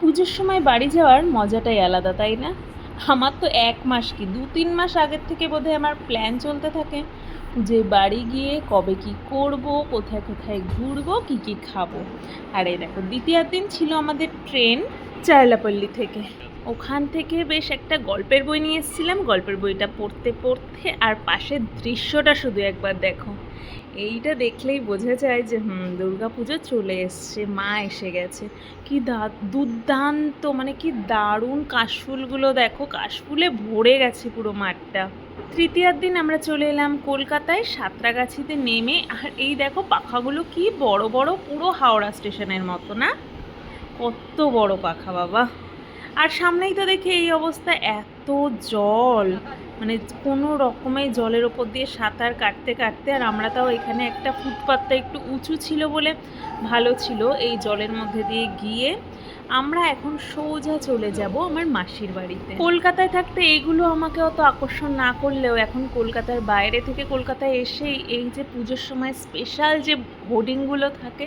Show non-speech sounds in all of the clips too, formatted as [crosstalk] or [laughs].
পুজোর সময় বাড়ি যাওয়ার মজাটাই আলাদা, তাই না? আমার তো এক মাস কি, দু তিন মাস আগের থেকে বোধহয় আমার প্ল্যান চলতে থাকে যে বাড়ি গিয়ে কবে কি করব, কোথায় কোথায় ঘুরবো, কি কি খাব। আর এই দেখো, দ্বিতীয় দিন ছিল আমাদের ট্রেন চারলাপল্লি থেকে। ওখান থেকে বেশ একটা গল্পের বই নিয়ে এসেছিলাম। গল্পের বইটা পড়তে পড়তে আর পাশের দৃশ্যটা শুধু একবার দেখো। এইটা দেখলেই বোঝা যায় যে, হুম দুর্গা পুজো চলে এসছে, মা এসে গেছে। কি দা, দুর্দান্ত মানে কি দারুণ কাশফুলগুলো দেখো, কাশফুলে ভরে গেছে পুরো মাঠটা। তৃতীয়ার দিন আমরা চলে এলাম কলকাতায়, সাঁতরাগাছিতে নেমে। আর এই দেখো পাখাগুলো কি বড় বড়, পুরো হাওড়া স্টেশনের মতো না? কত বড় পাখা বাবা। আর সামনেই তো দেখি এই অবস্থা, এত জল। মানে কোনো রকমে জলের ওপর দিয়ে সাঁতার কাটতে কাটতে আর আমরা তাও এখানে একটা ফুটপাতটা একটু উঁচু ছিল বলে ভালো ছিল। এই জলের মধ্যে দিয়ে গিয়ে আমরা এখন সোজা চলে যাব আমার মাসির বাড়িতে। কলকাতায় থাকতে এগুলো আমাকে অত আকর্ষণ না করলেও এখন কলকাতার বাইরে থেকে কলকাতায় এসেই এই যে পুজোর সময় স্পেশাল যে হোর্ডিংগুলো থাকে,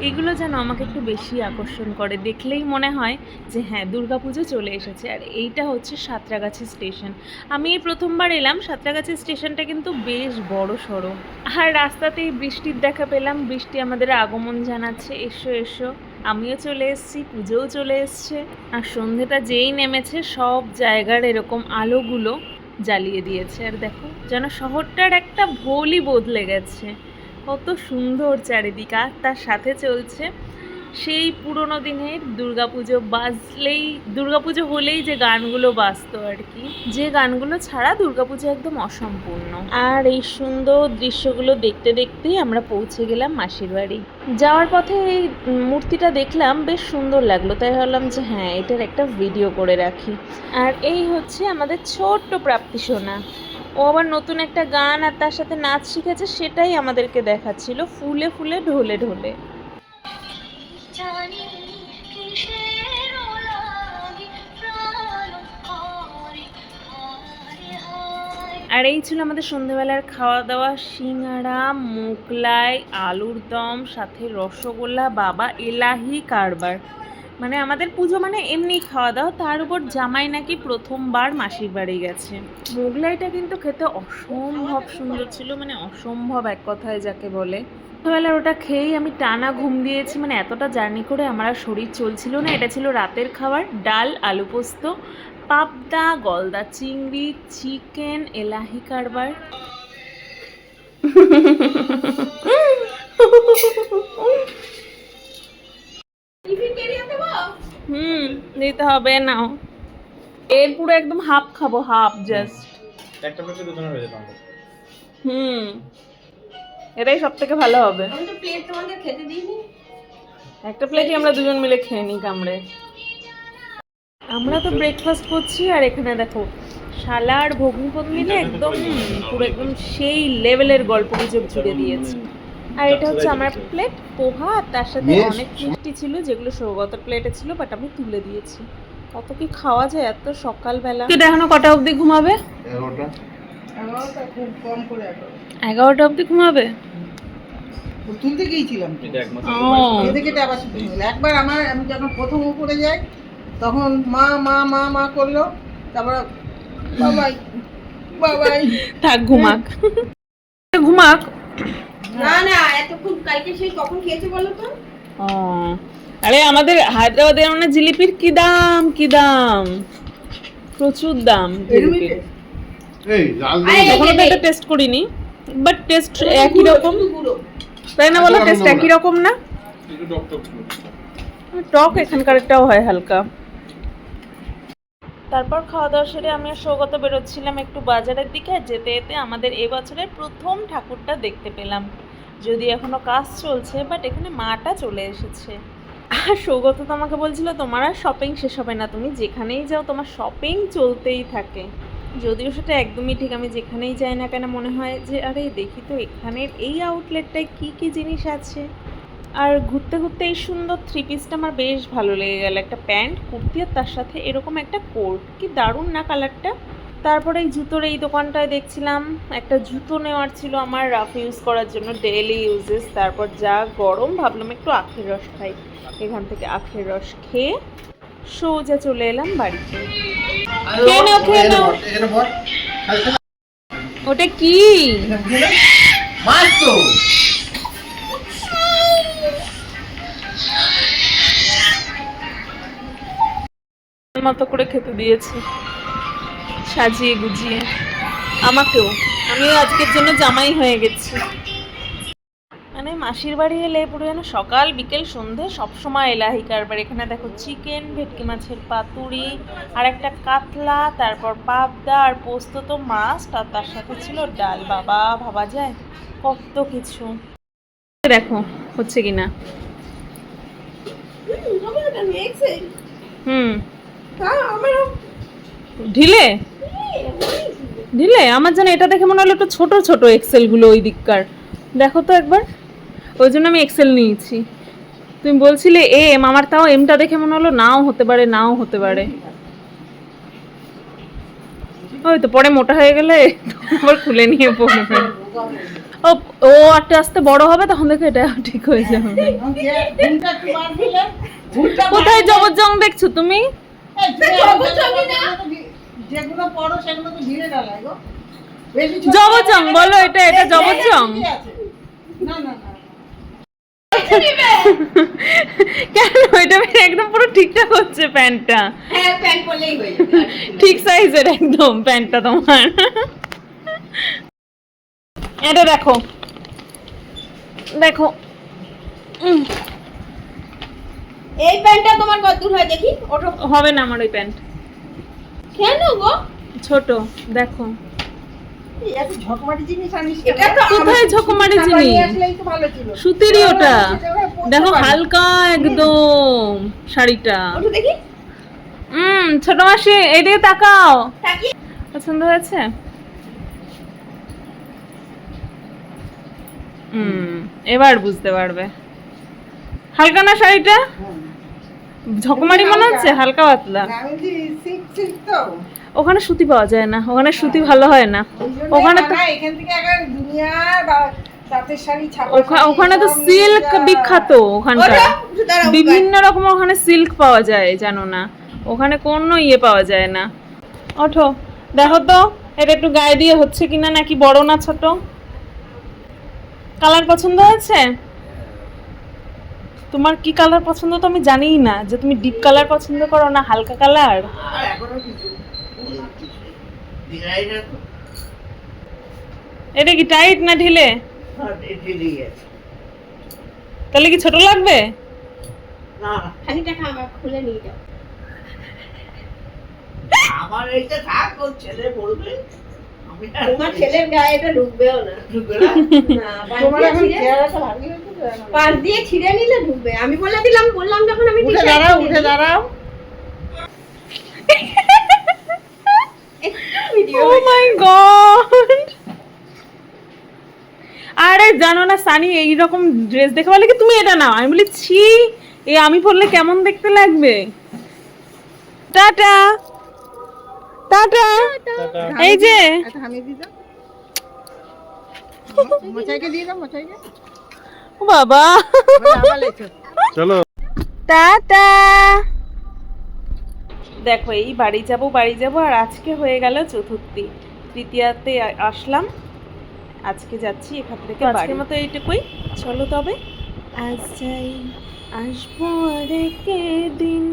এগুলো যেন আমাকে একটু বেশি আকর্ষণ করে। দেখলেই মনে হয় যে হ্যাঁ দুর্গাপুজো চলে এসেছে। আর এইটা হচ্ছে সাঁতরাগাছি স্টেশন। আমি এই প্রথমবার এলাম, সাঁতরাগাছি স্টেশনটা কিন্তু বেশ বড় সড়ো। আর রাস্তাতেই বৃষ্টির দেখা পেলাম। বৃষ্টি আমাদের আগমন জানাচ্ছে। এসো এসো। আমিও চলে এসেছি, পুজোও চলে এসছে। আর সন্ধেটা যেই নেমেছে, সব জায়গার এরকম আলোগুলো জ্বালিয়ে দিয়েছে। আর দেখো, যেন শহরটার একটা ভোলই বদলে গেছে। কত সুন্দর চারিদিক, আর তার সাথে চলছে সেই পুরোনো দিনের দুর্গাপুজো বাজলেই, দুর্গাপুজো হলেই যে গানগুলো বাজতো আর কি, যে গানগুলো ছাড়া দুর্গাপুজো একদম অসম্পূর্ণ। আর এই সুন্দর দৃশ্যগুলো দেখতে দেখতেই আমরা পৌঁছে গেলাম মাসির বাড়ি। যাওয়ার পথে এই মূর্তিটা দেখলাম, বেশ সুন্দর লাগল। তাই ভাবলাম যে হ্যাঁ এটার একটা ভিডিও করে রাখি। আর এই হচ্ছে আমাদের ছোট্ট প্রাপ্তি সোনা। ও আবার নতুন একটা গান আর তার সাথে নাচ শিখেছে, সেটাই আমাদেরকে দেখাচ্ছিল, ফুলে ফুলে, ঢোলে ঢোলে। আর এই ছিল আমাদের সন্ধেবেলার খাওয়া দাওয়া সিঙ্গারা, মোগলাই, আলুর দম, সাথে রসগোল্লা, বাবা এলাহি কারবার। মানে আমাদের পুজো মানে এমনি খাওয়া দাওয়া তার উপর জামাই নাকি প্রথমবার মাসির বাড়ি গেছে। মোগলাইটা কিন্তু খেতে অসম্ভব সুন্দর ছিল মানে অসম্ভব এক কথায় যাকে বলে। সকালবেলার ওটা খেয়েই আমি টানা ঘুম দিয়েছি মানে এতটা জার্নি করে আমার আর শরীর চলছিল না। এটা ছিল রাতের খাবার, ডাল, আলু পোস্ত, পাবদা, গলদা চিংড়ি, চিকেন, এলাহি কারবার। [laughs] হুম দিতে হবে নাও। এর পুরো একদম হাফ খাব হাফ জাস্ট একটা প্লেটে দুজনে হয়ে যেত হুম এটাই সব থেকে ভালো হবে। আমি তো প্লেট তোমাকে খেতে দিইনি। একটা প্লেটই আমরা দুজন মিলে খেয়ে নিই কামড়ে। আমরা তো ব্রেকফাস্ট করছি আর এখানে দেখো শালা আর ভগ্নিপদ মিলে একদম পুরো একদম সেই লেভেলের গল্প গুজব জুড়ে দিয়েছে। আর এটা হচ্ছে আমার প্লেট পোহা আর তার সাথে অনেক মিষ্টি ছিল যেগুলো সৌগতের প্লেটে ছিল বাট আমি তুলে দিয়েছি। কত কি খাওয়া যায় এত সকালবেলা। তুই এখনও কটা অবধি ঘুমাবে? এগারোটা। খুব কম করে এগারো এগারোটা অবধি ঘুমাবে? তুলতে গিয়েছিলাম একবার আমার আমি যখন প্রথম উপরে যাই তখন মা মা মা মা করল। তারপর বাবাই বাবাই। থাক ঘুমাক। ঘুমাক। না না এতক্ষণ কালকে সেই কখন খেয়েছে বলো তো? ও আরে আমাদের হায়দ্রাবাদের মানে জিলিপির কি দাম কি দাম? প্রচুর দাম জিলিপির। এই কখনো তো এটা টেস্ট করিনি বাট টেস্ট একই রকম। তাই না বলো টেস্ট একই রকম না? টক টক টক এখানকারটাও হয় হালকা। তারপর খাওয়া দাওয়া সেরে আমি সৌগত বেরোচ্ছিলাম একটু বাজারের দিকে। যেতে যেতে আমাদের এবছরের প্রথম ঠাকুরটা দেখতে পেলাম। যদি এখনও কাজ চলছে বাট এখানে মাটা চলে এসেছে। আর সৌগত তো আমাকে বলছিল, তোমার আর শপিং শেষ হবে না। তুমি যেখানেই যাও, তোমার শপিং চলতেই থাকে। যদিও সেটা একদমই ঠিক, আমি যেখানেই যাই না কেন, মনে হয় যে, আরে, দেখি তো এখানের এই আউটলেটটায় কি কি জিনিস আছে? আর ঘুরতে ঘুরতে এই সুন্দর থ্রি পিসটা আমার বেশ ভালো লেগে গেল। একটা প্যান্ট, কুর্তি আর তার সাথে এরকম একটা কোট। কি দারুণ না কালারটা? তারপরে এই জুতোর এই দোকানটায় দেখছিলাম, একটা জুতো নেওয়ার ছিল আমার রাফ ইউজ করার জন্য ডেইলি ইউজেস তারপর যা গরম, ভাবলাম একটু আখের রস খাই। এখান থেকে আখের রস খেয়ে সোজা চলে এলাম বাড়িতে। ওটা কি? মাছ তো। মতো করে খেতে দিয়েছে। সাজিয়ে গুজিয়ে। আমাকেও। আমিও আজকের জন্য জামাই হয়ে গেছি। মানে মাসির বাড়ি এলে পুরো যেন সকাল বিকেল সন্ধে সবসময় এলাহি কারবার। এখানে দেখো চিকেন ভেটকি মাছের পাতুরি আর একটা কাতলা তারপর পাবদা আর পোস্ত তো মাছ আর তার সাথে ছিল ডাল। বাবা ভাবা যায় কত কিছু। দেখো হচ্ছে কিনা। হুম। ঢিলে? ঢিলে? আমার যেন এটা দেখে মনে হলো একটু ছোট ছোট এক্সেলগুলো ওই দিককার। দেখো তো একবার। ওই জন্য আমি এক্সেল নিয়েছি। তুমি বলছিলে এম আমার তাও এমটা দেখে মনে হলো নাও হতে পারে নাও হতে পারে। ওই তো পরে মোটা হয়ে গেলে আবার খুলে নিয়ে পড়বে। ও ও আস্তে আস্তে বড় হবে তখন দেখো এটা ঠিক হয়ে যাবে। কোথায় জবরজং দেখছ তুমি? যেগুলো পড়ো সেগুলো তো ধীরে ডালায় গো। বেশি বলো এটা এটা। না না না [laughs] কেন? এটা একদম পুরো ঠিকঠাক হচ্ছে প্যান্টটা। হ্যাঁ প্যান্ট পরলেই হয়ে যাবে। ঠিক সাইজের একদম প্যান্টটা তোমার। এটা দেখো। দেখো। এই প্যান্টটা তোমার কত দূর হয় দেখি? ওঠো। হবে না আমার ওই প্যান্ট। কেন গো? ছোট দেখো। সুতিরই ওটা। হালকা একদম শাড়িটা। হুম ছোট মাসি তাকাও। পছন্দ হয়েছে? হুম এবার বুঝতে পারবে। হালকা না শাড়িটা? হুম। ঝকমারি মনে হচ্ছে? হালকা পাতলা। ওখানে সুতি পাওয়া যায় না। ওখানে সুতি ভালো হয় না। ওখানে তো এখান থেকে একবার দুনিয়ার ওখানে তো সিল্ক বিখ্যাত ওখানকার। বিভিন্ন রকম ওখানে সিল্ক পাওয়া যায় জানো না। ওখানে কোনো ইয়ে পাওয়া যায় না। ওঠো। দেখো তো এটা একটু গায়ে দিয়ে হচ্ছে কিনা নাকি বড় না ছোট? কালার পছন্দ হয়েছে? তোমার কি কালার পছন্দ তো আমি জানিই না যে তুমি ডিপ কালার পছন্দ করো না হালকা কালার আর এখনও কিছু দিনাই না তো এটা কি টাইট না ঢিলে তাহলে কি ছোট লাগবে না খুলে নিয়ে যাও আমার এইটা থাক ওর ছেলে বলবে আমি তোমার ছেলের গায়ে এটা ঢুকবেও না ঢুকবে না? না, তোমার এখন চেহারাটা এখন। পাশ দিয়ে ছিঁড়ে নিলে ঢুকবে। আমি বলে দিলাম বললাম যখন আমি উঠে দাঁড়াও উঠে দাঁড়াও। ও মাই গড আরে জানো না সানি এই রকম ড্রেস দেখে বলে কি তুমি এটা নাও? আমি বলি ছি এ আমি পরলে কেমন দেখতে লাগবে? টাটা! টাটা। এই যে। দিয়ে দাও। মচাইকে দিয়ে দাও মচাইকে ও বাবা। চলো। টাটা। দেখো এই বাড়ি যাব বাড়ি যাব আর আজকে হয়ে গেল চতুর্থী। তৃতীয়াতে আসলাম। আজকে যাচ্ছি এখান থেকে আজকের মতো এইটুকুই। চলো তবে। আজ যাই আসব আর দিন।